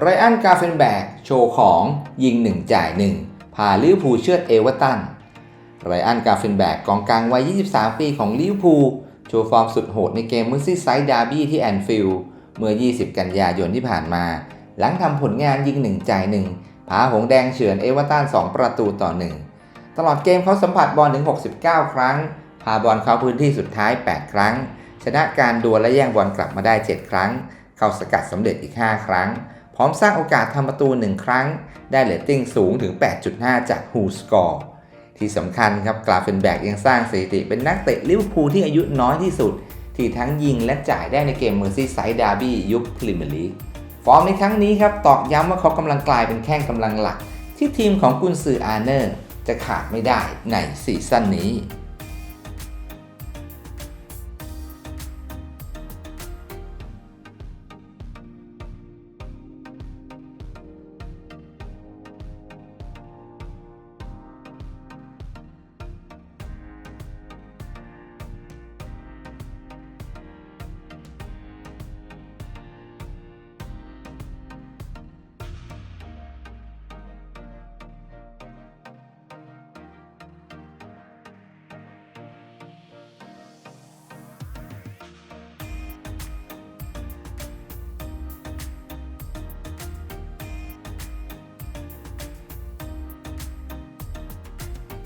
ไรอันกาเฟนแบกโชว์ของยิง 1 จ่าย 1 พาลิเวอร์พูลเชือดเอเวอร์ตันไรอันกาเฟนแบกกองกลางวัย 23 ปีของลิเวอร์พูลโชว์ฟอร์มสุดโหดในเกมมือซี่ไซด์ดาร์บี้ที่แอนฟิลด์เมื่อ 20 กันยายนที่ผ่านมา หลังทำผลงานยิง 1 จ่าย 1 พาหงแดงเฉือนเอเวอร์ตัน 2 ประตูต่อ 1 ตลอดเกมเขาสัมผัสบอลถึง 69 ครั้ง พาบอลเข้าพื้นที่สุดท้าย 8 ครั้ง ชนะการดวลและแย่งบอลกลับมาได้ 7 ครั้ง เข้าสกัดสำเร็จอีก 5 ครั้ง พร้อมสร้างโอกาสทำประตู 1 ครั้ง ได้เรตติ้งสูงถึง 8.5 จาก Who Score ที่สำคัญครับกราเฟนแบกยังสร้างสถิติเป็นนักเตะลิเวอร์พูลที่อายุน้อยที่สุด ที่ทั้งยิงและจ่ายได้ในเกมเมอร์ซี่ไซด์ดาร์บี้ยุคพรีเมียร์ลีกฟอร์มในครั้งนี้ครับตอกย้ำว่าเขากำลังกลายเป็นแข้งกำลังหลัก ที่ทีมของกุนซืออาร์เนอร์จะขาดไม่ได้ในซีซั่นนี้